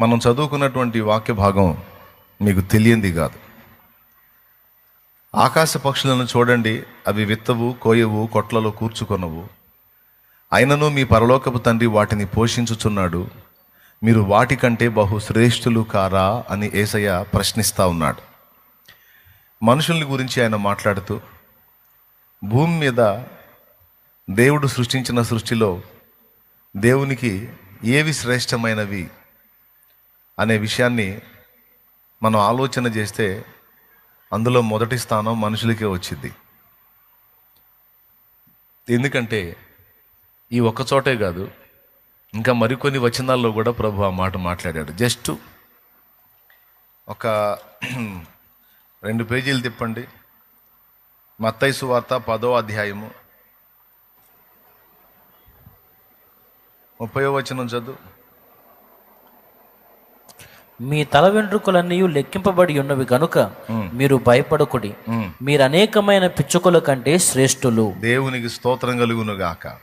మనం చదువుకున్నటువంటి వాక్య భాగం మీకు తెలియంది కాదు. ఆకాశ పక్షులను చూడండి అవి విత్తవు కోయవు కొట్లలో కూర్చుకొనవు. అయినను మీ పరలోకపు తండ్రి వాటిని పోషించుచున్నాడు. మీరు వాటికంటే బహు శ్రేష్ఠులు కారా అని ఏసయ్య ప్రశ్నిస్తా ఉన్నాడు. మనుషుల్ని గురించి ఆయన మాట్లాడుతూ భూమి మీద దేవుడు సృష్టించిన సృష్టిలో దేవునికి ఏవి శ్రేష్టమైనవి? అనే విషయాన్ని మనం ఆలోచన చేస్తే అందులో మొదటి స్థానం మనుషులకే వచ్చింది. ఎందుకంటే ఈ ఒక్క చోటే కాదు ఇంకా మరికొన్ని వచనాల్లో కూడా ప్రభు ఆ మాట మాట్లాడాడు. జస్ట్ ఒక రెండు పేజీలు తిప్పండి. మత్తైసు వార్త పదో అధ్యాయము. ముప్పయో వచనం చదువు. మీ తల వెంట్రుకలన్నీ లెక్కింపబడి ఉన్నవి గనుక మీరు భయపడకుడి. మీరు అనేకమైన పిచ్చుకల కంటే శ్రేష్ఠులు. దేవునికి స్తోత్రం కలుగును గాక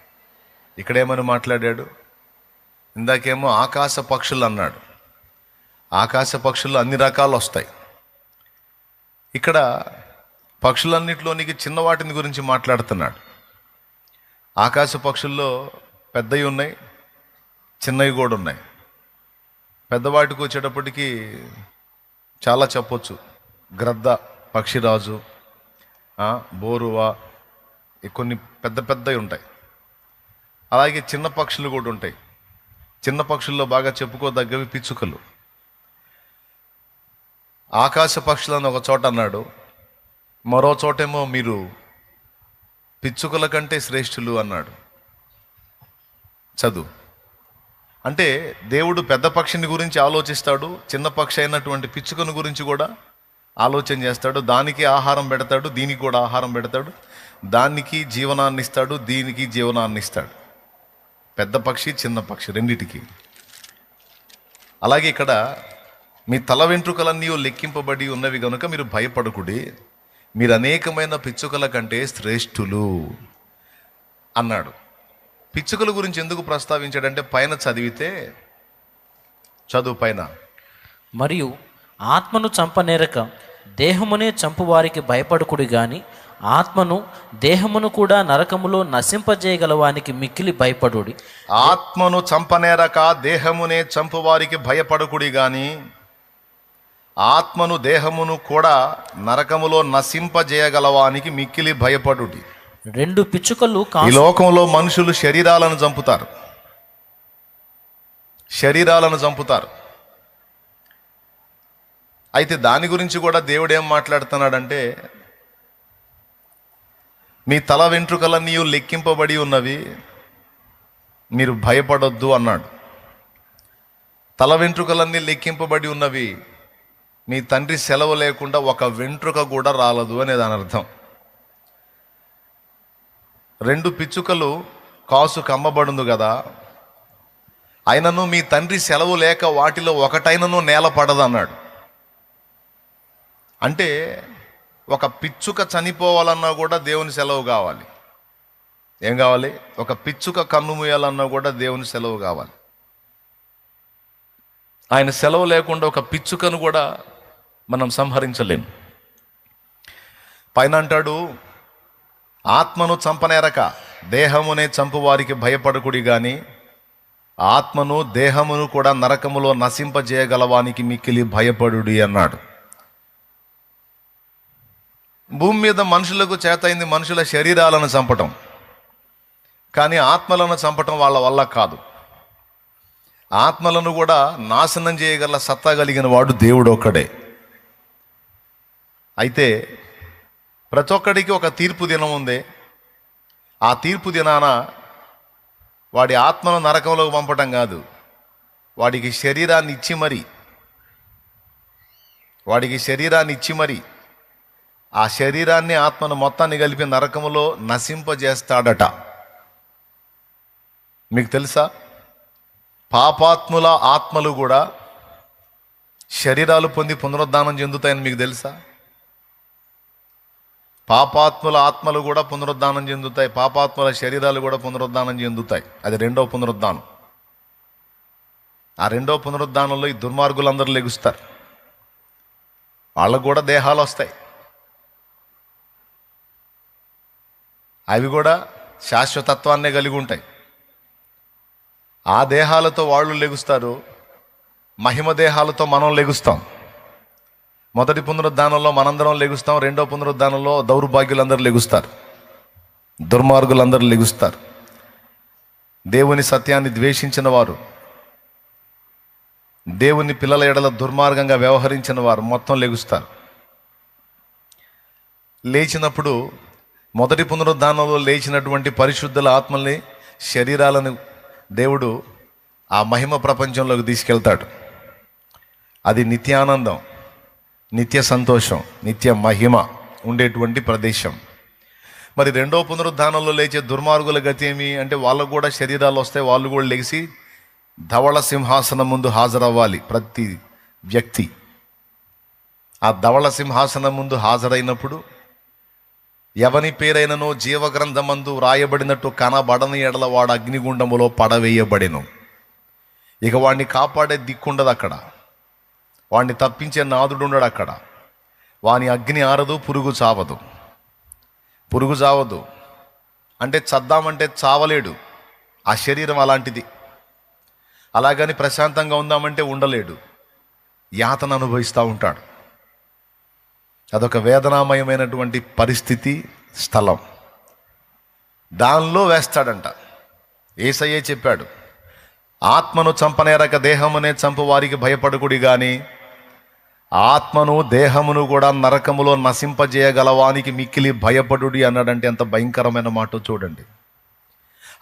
ఇక్కడేమని మాట్లాడాడు? ఇందాకేమో ఆకాశ పక్షులు అన్నాడు. ఆకాశ పక్షులు అన్ని రకాలు వస్తాయి ఇక్కడ పక్షులన్నిటిలోనికి చిన్న వాటిని గురించి మాట్లాడుతున్నాడు. ఆకాశ పక్షుల్లో పెద్దవి ఉన్నాయి చిన్నవి కూడా ఉన్నాయి. పెద్దవాటికి వచ్చేటప్పటికి చాలా చెప్పొచ్చు. గ్రద్ద పక్షిరాజు బోరువా ఈ కొన్ని పెద్ద పెద్దవి ఉంటాయి. అలాగే చిన్న పక్షులు కూడా ఉంటాయి. చిన్న పక్షుల్లో బాగా చెప్పుకోదగ్గవి పిచ్చుకలు. ఆకాశ పక్షులను ఒక చోట అన్నాడు. మరో చోటేమో మీరు పిచ్చుకల కంటే శ్రేష్ఠులు అన్నాడు. చదువు. అంటే దేవుడు పెద్ద పక్షిని గురించి ఆలోచిస్తాడు చిన్న పక్షి అయినటువంటి పిచ్చుకను గురించి కూడా ఆలోచన చేస్తాడు దానికి ఆహారం పెడతాడు దీనికి కూడా ఆహారం పెడతాడు దానికి జీవనాన్ని ఇస్తాడు దీనికి జీవనాన్ని ఇస్తాడు. పెద్ద పక్షి చిన్న పక్షి రెండిటికి. అలాగే ఇక్కడ మీ తల వెంట్రుకలన్నీ లెక్కింపబడి ఉన్నవి కనుక మీరు భయపడకుడి. మీరు అనేకమైన పిచ్చుకల కంటే శ్రేష్ఠులు అన్నాడు. పిచ్చుకల గురించి ఎందుకు ప్రస్తావించాడంటే పైన చదివితే చదువు పైన. మరియు ఆత్మను చంపనేరక దేహమునే చంపువారికి భయపడకుడి గాని ఆత్మను దేహమును కూడా నరకములో నశింపజేయగలవానికి మిక్కిలి భయపడుడి. ఆత్మను చంపనేరక దేహమునే చంపువారికి భయపడకుడి గాని ఆత్మను దేహమును కూడా నరకములో నశింపజేయగలవానికి మిక్కిలి భయపడుడి. రెండు పిచ్చుకలు ఈ లోకంలో మనుషులు శరీరాలను చంపుతారు. శరీరాలను చంపుతారు. అయితే దాని గురించి కూడా దేవుడు ఏం మాట్లాడుతున్నాడంటే మీ తల వెంట్రుకలన్నీ లెక్కింపబడి ఉన్నవి మీరు భయపడొద్దు అన్నాడు. తల వెంట్రుకలన్నీ లెక్కింపబడి ఉన్నవి మీ తండ్రి సెలవు లేకుండా ఒక వెంట్రుక కూడా రాలదు అనే దాని అర్థం. రెండు పిచ్చుకలు కాసు కమ్మబడును కదా అయినను మీ తండ్రి సెలవు లేక వాటిలో ఒకటైనను నేల పడదన్నాడు. అంటే ఒక పిచ్చుక చనిపోవాలన్నా కూడా దేవుని సెలవు కావాలి. ఏం కావాలి? ఒక పిచ్చుక కన్ను మూయాలన్నా కూడా దేవుని సెలవు కావాలి. ఆయన సెలవు లేకుండా ఒక పిచ్చుకను కూడా మనం సంహరించలేము పైన అంటాడు ఆత్మను చంపనేరక దేహమునే చంపువారికి భయపడకుడి గాని ఆత్మను దేహమును కూడా నరకములో నశింపజేయగలవానికి మిక్కిలి భయపడుడి అన్నాడు. భూమి మీద మనుషులకు చేతైంది మనుషుల శరీరాలను చంపటం. కానీ ఆత్మలను చంపటం వాళ్ళ వల్ల కాదు. ఆత్మలను కూడా నాశనం చేయగల సత్తా కలిగిన వాడు దేవుడు ఒక్కడే అయితే ప్రతి ఒక్కడికి ఒక తీర్పు దినం ఉంది. ఆ తీర్పు దినాన వాడి ఆత్మను నరకంలోకి పంపటం కాదు. వాడికి శరీరాన్ని ఇచ్చి మరి. వాడికి శరీరాన్ని ఇచ్చి మరి. ఆ శరీరాన్ని ఆత్మను మొత్తాన్ని కలిపి నరకములో నశింపజేస్తాడట. మీకు తెలుసా? పాపాత్ముల ఆత్మలు కూడా శరీరాలు పొంది పునరుద్ధానం చెందుతాయని మీకు తెలుసా? పాపాత్ముల ఆత్మలు కూడా పునరుద్ధానం చెందుతాయి. పాపాత్ముల శరీరాలు కూడా పునరుద్ధానం చెందుతాయి. అది రెండవ పునరుద్ధానం. ఆ రెండో పునరుద్ధానంలో ఈ దుర్మార్గులందరూ లెగుస్తారు. వాళ్ళకు కూడా దేహాలు వస్తాయి. అవి కూడా శాశ్వతత్వాన్నే కలిగి ఉంటాయి. ఆ దేహాలతో వాళ్ళు లెగుస్తారు. మహిమ దేహాలతో మనం లెగుస్తాం. మొదటి పునరుద్ధానంలో మనందరం లెగుస్తాం రెండో పునరుద్ధానంలో దౌర్భాగ్యులందరూ లెగుస్తారు. దుర్మార్గులందరూ లెగుస్తారు. దేవుని సత్యాన్ని ద్వేషించిన వారు దేవుని పిల్లల ఎడల దుర్మార్గంగా వ్యవహరించిన వారు మొత్తం లెగుస్తారు. లేచినప్పుడు మొదటి పునరుద్ధానంలో లేచినటువంటి పరిశుద్ధుల ఆత్మల్ని శరీరాలను దేవుడు ఆ మహిమ ప్రపంచంలోకి తీసుకెళ్తాడు. అది నిత్యానందం. నిత్య సంతోషం నిత్య మహిమ ఉండేటువంటి ప్రదేశం. మరి రెండో పునరుద్ధానంలో లేచే దుర్మార్గుల గతి ఏమి? అంటే వాళ్ళకు కూడా శరీరాలు వస్తాయి వాళ్ళు కూడా లేచి ధవళ సింహాసనం ముందు హాజరవ్వాలి ప్రతి వ్యక్తి. ఆ ధవళ సింహాసనం ముందు హాజరైనప్పుడు ఎవని పేరైననో జీవగ్రంథమందు రాయబడినట్టు కనబడని ఎడల వాడు అగ్నిగుండములో పడవేయబడెను. ఇక వాడిని కాపాడే దిక్కుండదు అక్కడ. వాడిని తప్పించే నాదుడు ఉన్నాడు అక్కడ. వాని అగ్ని ఆరదు పురుగు చావదు. పురుగు చావదు. అంటే చద్దామంటే చావలేడు. ఆ శరీరం అలాంటిది. అలాగని ప్రశాంతంగా ఉందామంటే ఉండలేడు. యాతన అనుభవిస్తూ ఉంటాడు. అదొక వేదనామయమైనటువంటి పరిస్థితి స్థలం. దానిలో వేస్తాడంట. ఏసయ్యే చెప్పాడు ఆత్మను చంపనేరక దేహమునే చంపు వారికి భయపడుకుడి కానీ ఆత్మను దేహమును కూడా నరకములో నశింపజేయగలవానికి మిక్కిలి భయపడుడి అన్నాడంటే ఎంత భయంకరమైన మాట చూడండి.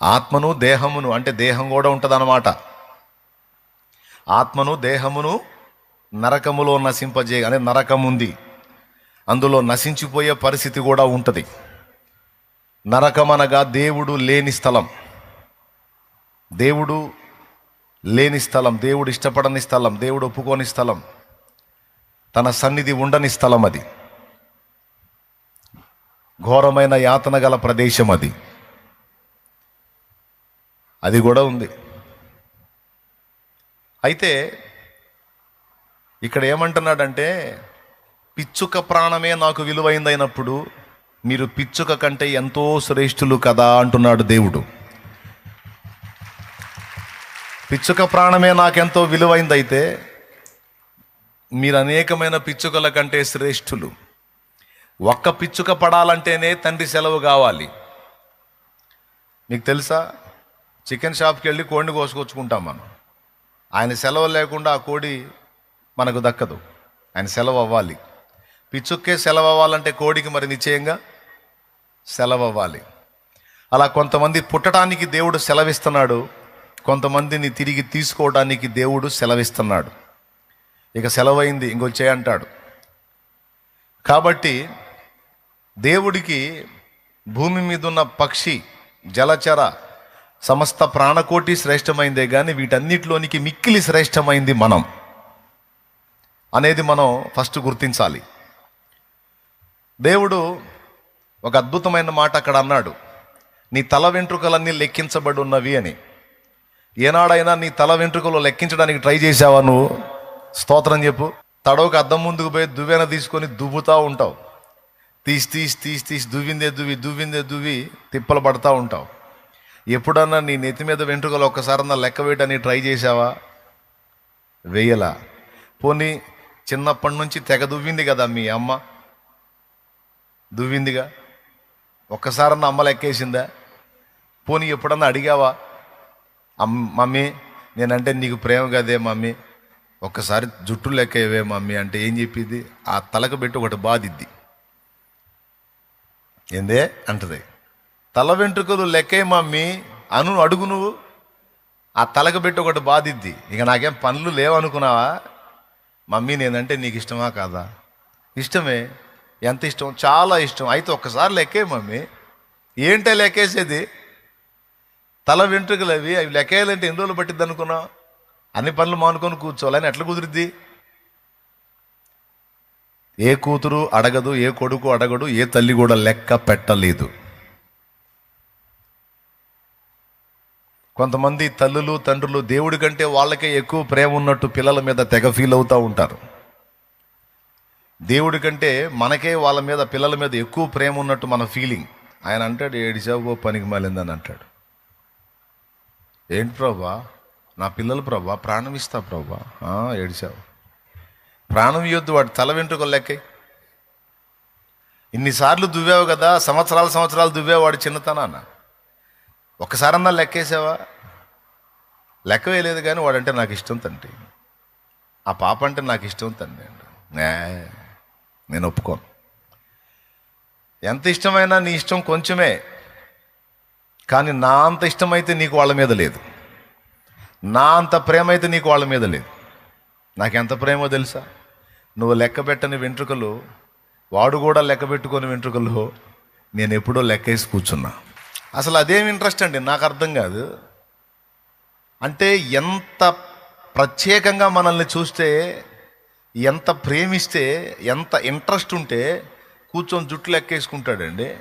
ఆత్మను దేహమును అంటే దేహం కూడా ఉంటుందన్నమాట. ఆత్మను దేహమును నరకములో నశింపజే అనే నరకం ఉంది అందులో నశించిపోయే పరిస్థితి కూడా ఉంటుంది. నరకం అనగా దేవుడు లేని స్థలం. దేవుడు లేని స్థలం దేవుడు ఇష్టపడని స్థలం దేవుడు ఒప్పుకోని స్థలం. తన సన్నిధి ఉండని స్థలం అది. ఘోరమైన యాతన గల ప్రదేశం అది. అది కూడా ఉంది. అయితే ఇక్కడ ఏమంటున్నాడంటే పిచ్చుక ప్రాణమే నాకు విలువైందైనప్పుడు మీరు పిచ్చుక కంటే ఎంతో శ్రేష్ఠులు కదా అంటున్నాడు దేవుడు. పిచ్చుక ప్రాణమే నాకెంతో విలువైందైతే మీరు అనేకమైన పిచ్చుకల కంటే శ్రేష్ఠులు. ఒక్క పిచ్చుక పడాలంటేనే తండ్రి సెలవు కావాలి. మీకు తెలుసా? చికెన్ షాప్కి వెళ్ళి కోడిని కోసుకొచ్చుకుంటాం మనం. ఆయన సెలవు లేకుండా ఆ కోడి మనకు దక్కదు. ఆయన సెలవు అవ్వాలి. పిచ్చుక్కే సెలవు అవ్వాలంటే కోడికి మరి నిశ్చయంగా సెలవు అవ్వాలి. అలా కొంతమంది పుట్టడానికి దేవుడు సెలవిస్తున్నాడు. కొంతమందిని తిరిగి తీసుకోవడానికి దేవుడు సెలవిస్తున్నాడు. ఇక సెలవైంది ఇంకొచ్చే అంటాడు. కాబట్టి దేవుడికి భూమి మీద ఉన్న పక్షి జలచర సమస్త ప్రాణకోటి శ్రేష్టమైందే కానీ వీటన్నిటిలోనికి మిక్కిలి శ్రేష్టమైంది మనం అనేది మనం ఫస్ట్ గుర్తించాలి. దేవుడు ఒక అద్భుతమైన మాట అక్కడ అన్నాడు. నీ తల వెంట్రుకలన్నీ లెక్కించబడి ఉన్నవి అని. ఏనాడైనా నీ తల వెంట్రుకలు లెక్కించడానికి ట్రై చేసావా నువ్వు? స్తోత్రం చెప్పు. తడవకు అద్దం ముందుకు పోయి దువ్వెన తీసుకొని దువ్వుతూ ఉంటావు. తీసి తీసి తీసి తీసి దువ్విందే దువ్వి దువ్విందే దువ్వి తిప్పలు పడతా ఉంటావు. ఎప్పుడన్నా నీ నెత్తి మీద వెంట్రుకలు ఒక్కసారన్నా లెక్క వేయడానికి ట్రై చేసావా వేయలా. పోనీ చిన్నప్పటి నుంచి తెగ దువ్వింది కదా మీ అమ్మ? దువ్విందిగా? ఒక్కసారన్నా అమ్మ లెక్కేసిందా? పోనీ ఎప్పుడన్నా అడిగావా? అమ్ మమ్మీ నేనంటే నీకు ప్రేమ కదే మమ్మీ. ఒక్కసారి జుట్టు లెక్క ఇవే మమ్మీ అంటే ఏం చెప్పింది? ఆ తలకు పెట్టి ఒకటి బాధిద్ది. ఏందే? అంటది. తల వెంట్రుకలు లెక్కే మమ్మీ అను అడుగు నువ్వు. ఆ తలకు పెట్టి ఒకటి బాధిద్ది. ఇక నాకేం పనులు లేవనుకున్నావా? మమ్మీ నేనంటే నీకు ఇష్టమా కాదా? ఇష్టమే. ఎంత ఇష్టం? చాలా ఇష్టం. అయితే ఒక్కసారి లెక్కే మమ్మీ. ఏంటే లెక్కేసేది? తల వెంట్రుకలు అవి అవి లెక్కేయాలంటే ఎన్ని రోజులు పట్టిద్ది అనుకున్నావు? అన్ని పనులు మానుకొని కూర్చోవాలని ఎట్లా కుదిరిద్ది? ఏ కూతురు అడగదు ఏ కొడుకు అడగడు ఏ తల్లి కూడా లెక్క పెట్టలేదు. కొంతమంది తల్లులు తండ్రులు దేవుడి కంటే వాళ్ళకే ఎక్కువ ప్రేమ ఉన్నట్టు పిల్లల మీద తెగ ఫీల్ అవుతూ ఉంటారు. దేవుడి కంటే మనకే వాళ్ళ మీద పిల్లల మీద ఎక్కువ ప్రేమ ఉన్నట్టు మన ఫీలింగ్ ఆయన అంటాడు ఏడిచావు పనికి మాలిందని అంటాడు. ఏంటి ప్రభా? నా పిల్లలు ప్రభా ప్రాణం ఇస్తా ప్రభా ఏడిచావు. ప్రాణం ఇవ్వద్దు వాడి తల వెంట్రుకలు లెక్క ఇన్నిసార్లు దువ్వావు కదా సంవత్సరాలు సంవత్సరాలు దువ్వావు వాడు చిన్నతనాన్న ఒక్కసారన్నా లెక్కేసావా? లెక్క వేయలేదు కానీ వాడంటే నాకు ఇష్టం తండ్రి. ఆ పాప అంటే నాకు ఇష్టం తండ్రి నేను ఒప్పుకోను. ఎంత ఇష్టమైనా నీ ఇష్టం కొంచెమే కానీ నా అంత ఇష్టమైతే నీకు వాళ్ళ మీద లేదు. నా అంత ప్రేమ అయితే నీకు వాళ్ళ మీద లేదు. నాకు ఎంత ప్రేమో తెలుసా? నువ్వు లెక్క పెట్టని వెంట్రుకలు వాడు కూడా లెక్క పెట్టుకొని వెంట్రుకలు నేను ఎప్పుడో లెక్కేసి కూర్చున్నా. అసలు అదేం ఇంట్రెస్ట్ అండి? నాకు అర్థం కాదు. అంటే ఎంత ప్రత్యేకంగా మనల్ని చూస్తే ఎంత ప్రేమిస్తే ఎంత ఇంట్రెస్ట్ ఉంటే కూర్చొని జుట్టు లెక్కేసుకుంటాడండి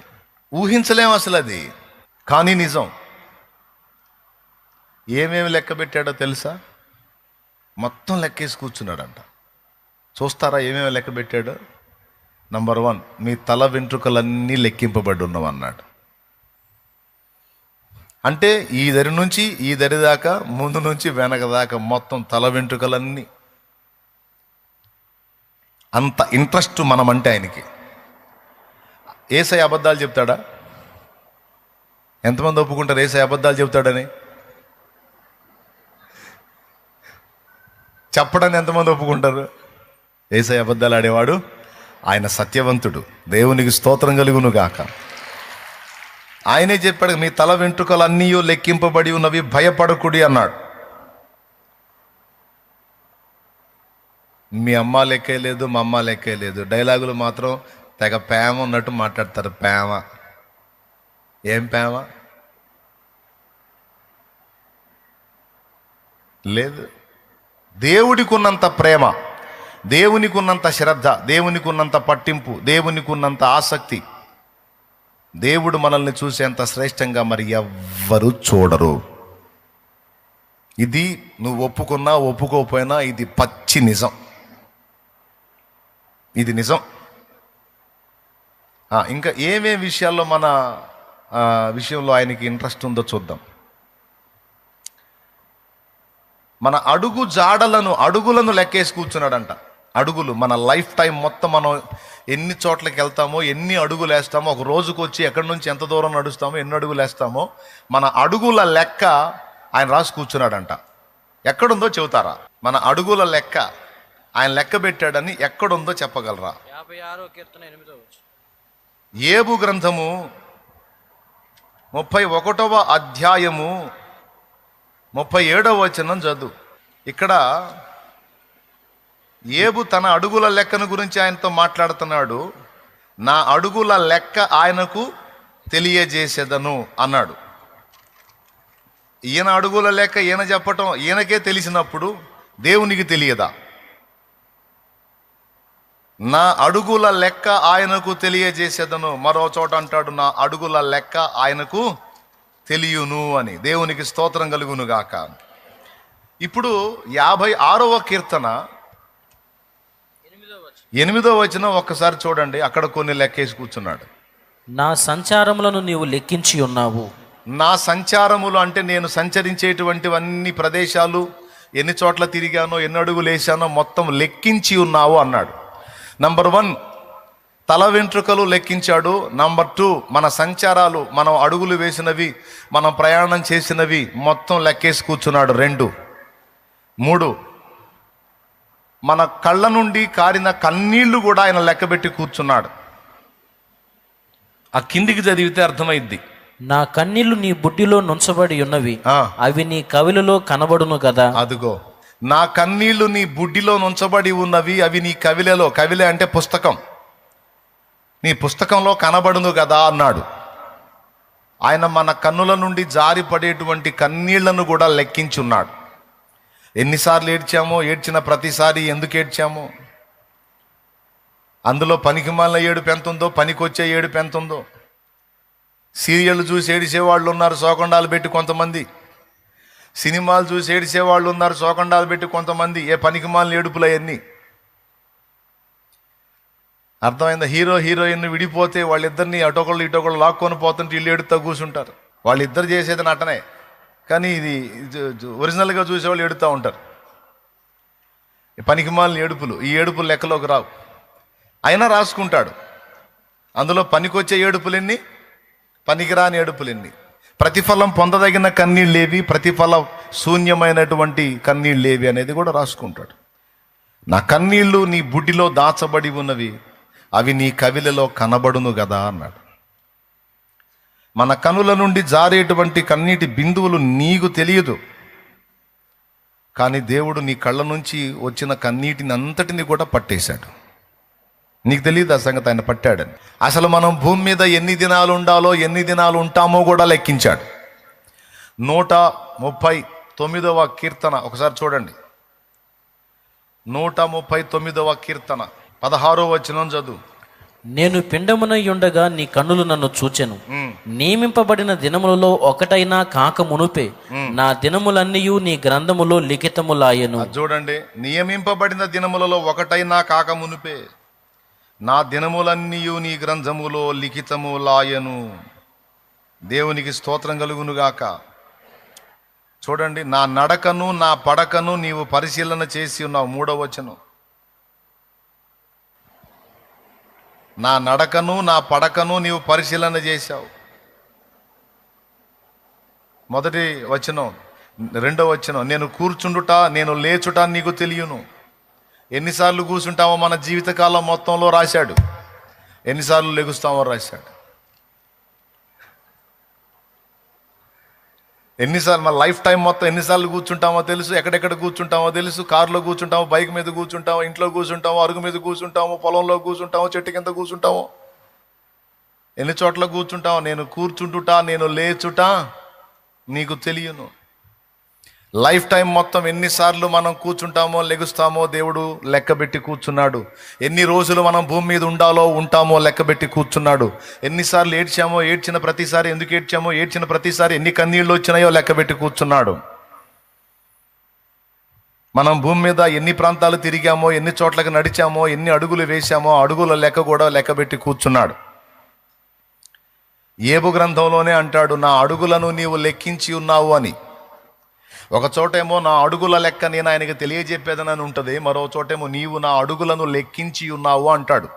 ఊహించలేం అసలు అది. కానీ నిజం. ఏమేమి లెక్క పెట్టాడో తెలుసా? మొత్తం లెక్కేసి కూర్చున్నాడంట. చూస్తారా ఏమేమి లెక్క పెట్టాడు? నంబర్ వన్ మీ తల వెంట్రుకలన్నీ లెక్కింపబడి ఉన్నావు అన్నాడు అంటే ఈ దరి నుంచి ఈ దరి దాకా ముందు నుంచి వెనక దాకా మొత్తం తల వెంట్రుకలన్నీ. అంత ఇంట్రెస్ట్ మనమంటే ఆయనకి. ఏసై అబద్ధాలు చెప్తాడా? ఎంతమంది ఒప్పుకుంటారు ఏసై అబద్ధాలు చెప్తాడని? చెప్పడానికి ఎంతమంది ఒప్పుకుంటారు? ఏసై అబద్ధాలు ఆడేవాడు ఆయన సత్యవంతుడు. దేవునికి స్తోత్రం కలుగును గాక. ఆయనే చెప్పాడు మీ తల వెంట్రుకలు అన్నీ లెక్కింపబడి ఉన్నవి భయపడకుడి అన్నాడు. మీ అమ్మ లెక్కే లేదు మా అమ్మ లెక్కే లేదు. డైలాగులు మాత్రం తెగ ప్రేమ ఉన్నట్టు మాట్లాడతారు ప్రేమ. ఏం ప్రేమ? లేదు. దేవుడికి ఉన్నంత ప్రేమ దేవునికి ఉన్నంత శ్రద్ధ దేవునికి ఉన్నంత పట్టింపు దేవునికి ఉన్నంత ఆసక్తి. దేవుడు మనల్ని చూసేంత శ్రేష్టంగా మరి ఎవ్వరు చూడరు. ఇది నువ్వు ఒప్పుకున్నా ఒప్పుకోకపోయినా ఇది పచ్చి నిజం. ఇది నిజం. ఇంకా ఏమేమి విషయాల్లో మన విషయంలో ఆయనకి ఇంట్రెస్ట్ ఉందో చూద్దాం. మన అడుగు జాడలను అడుగులను లెక్కేసి కూర్చున్నాడంట. అడుగులు మన లైఫ్ టైం మొత్తం మనం ఎన్ని చోట్లకి వెళ్తామో ఎన్ని అడుగులు వేస్తామో ఒక రోజుకు వచ్చి ఎక్కడి నుంచి ఎంత దూరం నడుస్తామో ఎన్ని అడుగులు వేస్తామో మన అడుగుల లెక్క ఆయన రాసి కూర్చున్నాడంట. ఎక్కడుందో చెబుతారా? మన అడుగుల లెక్క ఆయన లెక్క పెట్టాడని ఎక్కడుందో చెప్పగలరా? ఏబు గ్రంథము ముప్పై ఒకటవ అధ్యాయము ముప్పై ఏడవ వచనం చదువు. ఇక్కడ ఏబు తన అడుగుల లెక్కను గురించి ఆయనతో మాట్లాడుతున్నాడు. నా అడుగుల లెక్క ఆయనకు తెలియజేసేదను అన్నాడు. ఈయన అడుగుల లెక్క ఈయన చెప్పటం ఈయనకే తెలిసినప్పుడు దేవునికి తెలియదా? నా అడుగుల లెక్క ఆయనకు తెలియజేసేదను. మరో చోట అంటాడు నా అడుగుల లెక్క ఆయనకు తెలియను అని. దేవునికి స్తోత్రం కలుగును గాక. ఇప్పుడు యాభై ఆరవ కీర్తన. ఎనిమిదో వచనం ఒక్కసారి చూడండి అక్కడ కొన్ని లెక్కేసి కూర్చున్నాడు. నా సంచారములను నీవు లెక్కించి ఉన్నావు. నా సంచారములు అంటే నేను సంచరించేటువంటివన్నీ ప్రదేశాలు ఎన్ని చోట్ల తిరిగానో ఎన్ని అడుగులు వేసానో మొత్తం లెక్కించి ఉన్నావు అన్నాడు. నంబర్ వన్ తల వెంట్రుకలు లెక్కించాడు. నంబర్ టూ మన సంచారాలు మనం అడుగులు వేసినవి మనం ప్రయాణం చేసినవి మొత్తం లెక్కేసి కూర్చున్నాడు. రెండు. మూడు మన కళ్ళ నుండి కారిన కన్నీళ్ళు కూడా ఆయన లెక్కబెట్టి కూర్చున్నాడు. ఆ కిందికి చదివితే అర్థమైద్ది. నా కన్నీళ్ళు నీ బుడ్డిలో నుంచబడి ఉన్నవి. అవి నీ కవిలలో కనబడును కదా. అదుగో నా కన్నీళ్ళు నీ బుడ్డిలో నుంచబడి ఉన్నవి అవి నీ కవిలలో కవిలే అంటే పుస్తకం. నీ పుస్తకంలో కనబడును కదా అన్నాడు. ఆయన మన కన్నుల నుండి జారిపడేటువంటి కన్నీళ్ళను కూడా లెక్కించున్నాడు. ఎన్నిసార్లు ఏడ్చామో ఏడ్చిన ప్రతిసారి ఎందుకు ఏడ్చామో? అందులో పనికి మాలిన ఏడుపు ఎంత ఉందో పనికొచ్చే ఏడుపు ఎంత ఉందో సీరియల్ చూసి ఏడిసే వాళ్ళు ఉన్నారు సోకండాలు పెట్టి కొంతమంది. సినిమాలు చూసి ఏడిసే వాళ్ళు ఉన్నారు శోకండాలు పెట్టి కొంతమంది. ఏ పనికి మాలిన ఏడుపులు అవన్నీ అర్థమైందా? హీరో హీరోయిన్ విడిపోతే వాళ్ళిద్దరిని అటొకళ్ళు ఇటోకళ్ళు లాక్కొని పోతుంటే ఇల్లు ఏడుతా కూర్చుంటారు. వాళ్ళిద్దరు చేసేది నటనే. కానీ ఇది ఒరిజినల్గా చూసేవాళ్ళు ఏడుతూ ఉంటారు. పనికిమాలిన ఏడుపులు ఈ ఏడుపులు లెక్కలోకి రావు. అయినా రాసుకుంటాడు. అందులో పనికొచ్చే ఏడుపులెన్ని పనికిరాని ఏడుపులెన్ని ప్రతిఫలం పొందదగిన కన్నీళ్ళేవి ప్రతిఫల శూన్యమైనటువంటి కన్నీళ్ళేవి అనేది కూడా రాసుకుంటాడు. నా కన్నీళ్ళు నీ బుడ్డిలో దాచబడి ఉన్నవి. అవి నీ కవిలలో కనబడును గదా అన్నాడు. మన కనుల నుండి జారేటువంటి కన్నీటి బిందువులు నీకు తెలియదు. కానీ దేవుడు నీ కళ్ళ నుంచి వచ్చిన కన్నీటిని అంతటిని కూడా పట్టేశాడు. నీకు తెలియదు ఆ సంగతి ఆయన పట్టాడని. అసలు మనం భూమి మీద ఎన్ని దినాలు ఉండాలో ఎన్ని దినాలు ఉంటామో కూడా లెక్కించాడు. నూట ముప్పై తొమ్మిదవ కీర్తన ఒకసారి చూడండి. నూట ముప్పై తొమ్మిదవ కీర్తన. పదహారో వచనం చదువు. నేను పిండమునై ఉండగా నీ కన్నులు నన్ను చూచెను. నియమింపబడిన దినములలో ఒకటైనా కాక మునుపే నా దినములన్నీయు నీ గ్రంథములో లిఖితములాయెను. చూడండి. నియమింపబడిన దినములలో ఒకటైనా కాక మునుపే నా దినములన్నీయు నీ గ్రంథములో లిఖితము లాయను దేవునికి స్తోత్రం కలుగునుగాక. చూడండి నా నడకను నా పడకను నీవు పరిశీలన చేసి ఉన్నావు. మూడవ నా నడకను నా పడకను నీవు పరిశీలన చేశావు. మొదటి వచనం రెండో వచనం నేను కూర్చుండుట నేను లేచుట నీకు తెలియను. ఎన్నిసార్లు కూర్చుంటామో మన జీవితకాలం మొత్తంలో రాశాడు. ఎన్నిసార్లు లెగుస్తామో రాశాడు. ఎన్నిసార్లు మన లైఫ్ టైం మొత్తం ఎన్నిసార్లు కూర్చుంటామో తెలుసు ఎక్కడెక్కడ కూర్చుంటామో తెలుసు కారులో కూర్చుంటామో బైక్ మీద కూర్చుంటామో ఇంట్లో కూర్చుంటామో అరుగు మీద కూర్చుంటామో పొలంలో కూర్చుంటామో చెట్టు కింద కూర్చుంటామో. ఎన్ని చోట్ల కూర్చుంటామో నేను కూర్చుంటుట నేను లేచుట? నీకు తెలియను. లైఫ్ టైం మొత్తం ఎన్నిసార్లు మనం కూర్చుంటామో లెగుస్తామో దేవుడు లెక్కబెట్టి కూర్చున్నాడు. ఎన్ని రోజులు మనం భూమి మీద ఉండాలో ఉంటామో లెక్కబెట్టి కూర్చున్నాడు. ఎన్నిసార్లు ఏడ్చామో ఏడ్చిన ప్రతిసారి ఎందుకు ఏడ్చామో ఏడ్చిన ప్రతిసారి ఎన్ని కన్నీళ్ళు వచ్చినాయో లెక్కబెట్టి కూర్చున్నాడు. మనం భూమి మీద ఎన్ని ప్రాంతాలు తిరిగామో ఎన్ని చోట్లకు నడిచామో ఎన్ని అడుగులు వేశామో అడుగుల లెక్క కూడా లెక్కబెట్టి కూర్చున్నాడు. ఏబు గ్రంథంలోనే అంటాడు నా అడుగులను నీవు లెక్కించి ఉన్నావు అని. ఒక చోటేమో నా అడుగుల లెక్క నేను ఆయనకి తెలియజెప్పేదనని ఉంటుంది మరో చోటేమో నీవు నా అడుగులను లెక్కించి ఉన్నావు అంటాడు.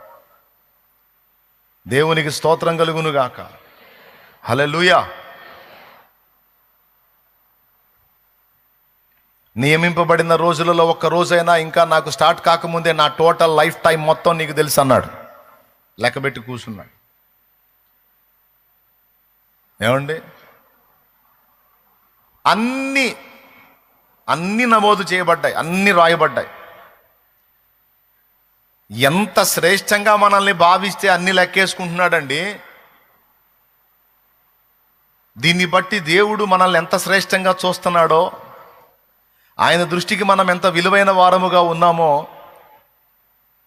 దేవునికి స్తోత్రం కలుగునుగాక. హలెలూయా నియమింపబడిన రోజులలో ఒక్క రోజైనా ఇంకా నాకు స్టార్ట్ కాకముందే నా టోటల్ లైఫ్ టైం మొత్తం నీకు తెలుసు అన్నాడు. లెక్కబెట్టి కూర్చున్నాడు. ఏమండి? అన్ని అన్ని నమోదు చేయబడ్డాయి అన్ని రాయబడ్డాయి. ఎంత శ్రేష్టంగా మనల్ని భావిస్తే అన్ని లెక్కేసుకుంటున్నాడండి. దీన్ని బట్టి దేవుడు మనల్ని ఎంత శ్రేష్టంగా చూస్తున్నాడో ఆయన దృష్టికి మనం ఎంత విలువైన వారముగా ఉన్నామో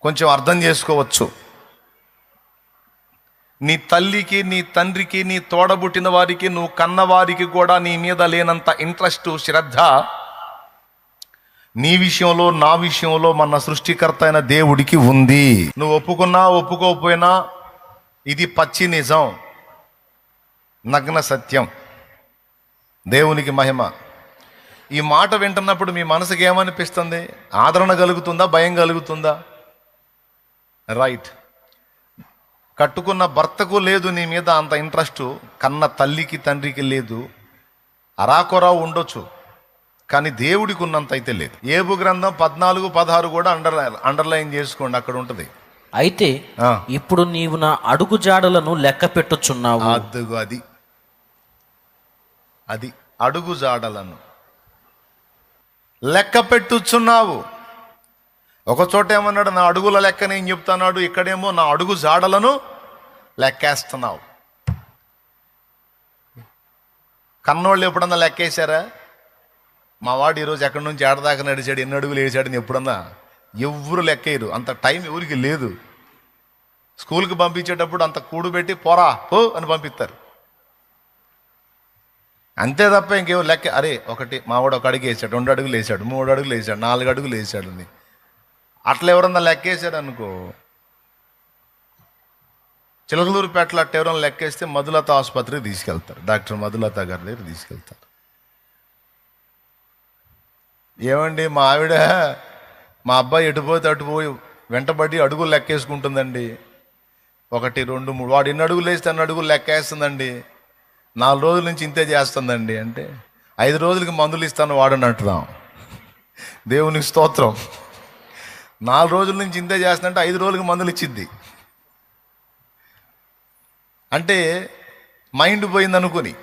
కొంచెం అర్థం చేసుకోవచ్చు. నీ తల్లికి నీ తండ్రికి నీ తోడబుట్టిన వారికి నువ్వు కన్నవారికి కూడా నీ మీద లేనంత ఇంట్రెస్ట్ శ్రద్ధ నీ విషయంలో నా విషయంలో మన సృష్టికర్త అయిన దేవుడికి ఉంది. నువ్వు ఒప్పుకున్నా ఒప్పుకోకపోయినా ఇది పచ్చి నిజం. నగ్న సత్యం. దేవునికి మహిమ. ఈ మాట వింటున్నప్పుడు మీ మనసుకి ఏమనిపిస్తుంది? ఆదరణ కలుగుతుందా? భయం కలుగుతుందా? రైట్ కట్టుకున్న భర్తకు లేదు నీ మీద అంత ఇంట్రెస్ట్. కన్న తల్లికి తండ్రికి లేదు. అరాకొరా ఉండొచ్చు. కానీ దేవుడికి ఉన్నంత అయితే లేదు. ఏబు గ్రంథం పద్నాలుగు పదహారు కూడా అండర్ అండర్లైన్ చేసుకోండి అక్కడ ఉంటుంది. అయితే. ఇప్పుడు నీవు నా అడుగు జాడలను లెక్క పెట్టుచున్నావు. అదుగు అది. అది అడుగు జాడలను లెక్క పెట్టుచున్నావు. ఒక చోట ఏమన్నాడు నా అడుగుల లెక్క నేను చెప్తున్నాడు ఇక్కడేమో నా అడుగు జాడలను లెక్కేస్తున్నావు. కన్నోళ్ళు ఎప్పుడన్నా లెక్కేశారా? మా వాడు ఈరోజు ఎక్కడి నుంచి ఏడదాకా నడిచాడు ఎన్ని అడుగులు వేసాడని ఎప్పుడన్నా? ఎవ్వరు లెక్కేయరు. అంత టైం ఎవరికి లేదు. స్కూల్కి పంపించేటప్పుడు అంత కూడుబెట్టి పోరా పో అని పంపిస్తారు. అంతే తప్ప ఇంకేవో లెక్క? అరే ఒకటి మావాడు ఒక అడుగు వేసాడు రెండు అడుగులు వేసాడు మూడు అడుగులు వేసాడు నాలుగు అడుగులు వేసాడు అని. అట్లా ఎవరన్నా లెక్కేసాడు అనుకో చిలకలూరుపేటలో అట్ట ఎవరైనా లెక్కేస్తే మధులత ఆసుపత్రికి తీసుకెళ్తారు. డాక్టర్ మధులత గారి దగ్గర తీసుకెళ్తారు. ఏమండి మా ఆవిడ మా అబ్బాయి ఎటుపోతే అటు పోయి వెంటబడి అడుగులు లెక్కేసుకుంటుందండి. ఒకటి రెండు మూడు వాడు ఎన్ని అడుగులు వేస్తే అన్ని అడుగులు లెక్కేస్తుందండి. నాలుగు రోజుల నుంచి ఇంతే చేస్తుందండి. అంటే ఐదు రోజులకి మందులు ఇస్తాను వాడని అంటున్నాం దేవునికి స్తోత్రం. నాలుగు రోజుల నుంచి ఇంతే చేస్తుందంటే ఐదు రోజులకి మందులు ఇచ్చిద్ది. అంటే మైండ్ పోయింది అనుకుని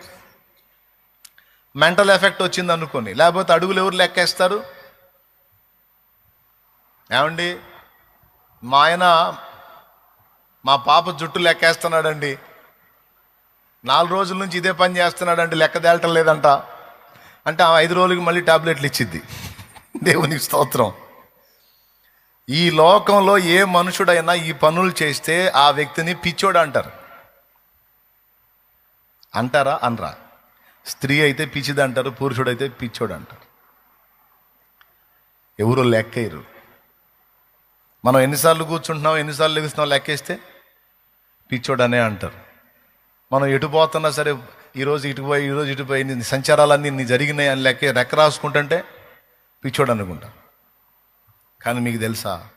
మెంటల్ ఎఫెక్ట్ వచ్చింది అనుకొని. లేకపోతే అడుగులు ఎవరు లెక్కేస్తారు? ఏమండి? మా ఆయన మా పాప జుట్టు లెక్కేస్తున్నాడండి. నాలుగు రోజుల నుంచి ఇదే పని చేస్తున్నాడండి. లెక్క తేలటం లేదంట. అంటే ఆ ఐదు రోజులకి మళ్ళీ టాబ్లెట్లు ఇచ్చిద్ది. దేవునికి స్తోత్రం. ఈ లోకంలో ఏ మనుషుడైనా ఈ పనులు చేస్తే ఆ వ్యక్తిని పిచ్చోడు అంటారు. అంటారా? అనరా? స్త్రీ అయితే పిచ్చిది అంటారు పురుషుడైతే పిచ్చోడు అంటారు ఎవరు లెక్కయ్యరు మనం ఎన్నిసార్లు కూర్చుంటున్నాం ఎన్నిసార్లు లెగుస్తున్నాం లెక్కేస్తే పిచ్చోడనే అంటారు. మనం ఎటు పోతున్నా సరే ఈరోజు ఇటు పోయి ఈరోజు ఇటుపోయి నీ సంచారాలన్నీ నీ జరిగినాయి అని లెక్క రెక్క రాసుకుంటుంటే పిచ్చోడు అనుకుంటా. కానీ మీకు తెలుసా?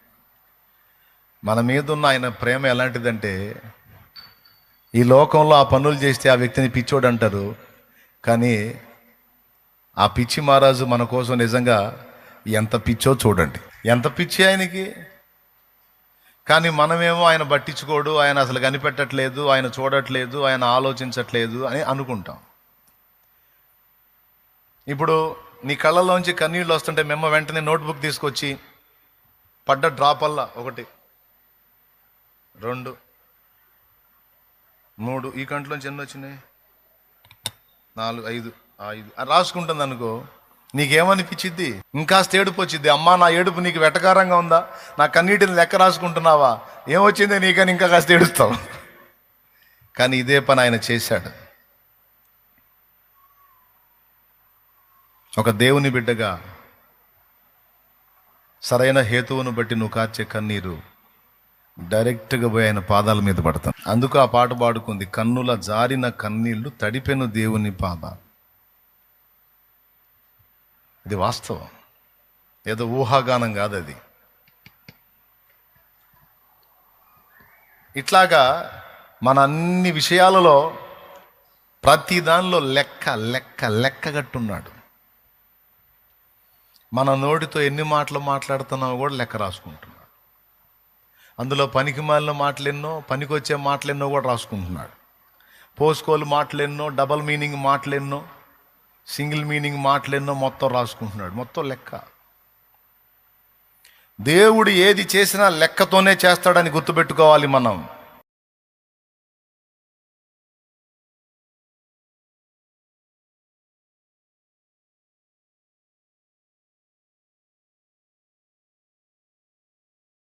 మన మీద ఉన్న ఆయన ప్రేమ ఎలాంటిదంటే ఈ లోకంలో ఆ పనులు చేస్తే ఆ వ్యక్తిని పిచ్చోడు అంటారు కానీ ఆ పిచ్చి మహారాజు మన కోసం నిజంగా ఎంత పిచ్చో చూడండి. ఎంత పిచ్చి ఆయనకి? కానీ మనమేమో ఆయన పట్టించుకోడు ఆయన అసలు కనిపెట్టట్లేదు ఆయన చూడట్లేదు ఆయన ఆలోచించట్లేదు అని అనుకుంటాం. ఇప్పుడు నీ కళ్ళలోంచి కన్నీళ్ళు వస్తుంటే మేము వెంటనే నోట్బుక్ తీసుకొచ్చి పడ్డ డ్రాపల్లా ఒకటి రెండు మూడు ఈ కంట్లోంచి ఎన్ని వచ్చినాయి? నాలుగు ఐదు ఐదు. రాసుకుంటుంది అనుకో నీకేమనిపించిద్ది ఇంకా ఏడుపు వచ్చింది అమ్మా నా ఏడుపు నీకు వెటకారంగా ఉందా? నా కన్నీటిని లెక్క రాసుకుంటున్నావా? ఏమొచ్చింది నీకని ఇంకా కాస్త ఏడుస్తావు? కానీ ఇదే పని ఆయన చేశాడు. ఒక దేవుని బిడ్డగా సరైన హేతువును బట్టి నువ్వు కార్చే కన్నీరు డైరెక్ట్గా పోయి ఆయన పాదాల మీద పడతాను. అందుకు ఆ పాట పాడుకుంది కన్నుల జారిన కన్నీళ్ళు తడిపెను దేవుని పాద. ఇది వాస్తవం. ఏదో ఊహాగానం కాదు అది. ఇట్లాగా మన అన్ని విషయాలలో ప్రతి దానిలో లెక్క లెక్క లెక్కగట్టున్నాడు మన నోటితో ఎన్ని మాటలు మాట్లాడుతున్నావు కూడా లెక్క రాసుకుంటున్నాడు. అందులో పనికి మాలిన మాటలెన్నో పనికొచ్చే మాటలెన్నో కూడా రాసుకుంటున్నాడు. పోసుకోలు మాటలెన్నో డబల్ మీనింగ్ మాటలెన్నో సింగిల్ మీనింగ్ మాటలెన్నో మొత్తం రాసుకుంటున్నాడు. మొత్తం లెక్క. దేవుడు ఏది చేసినా లెక్కతోనే చేస్తాడని గుర్తుపెట్టుకోవాలి మనం.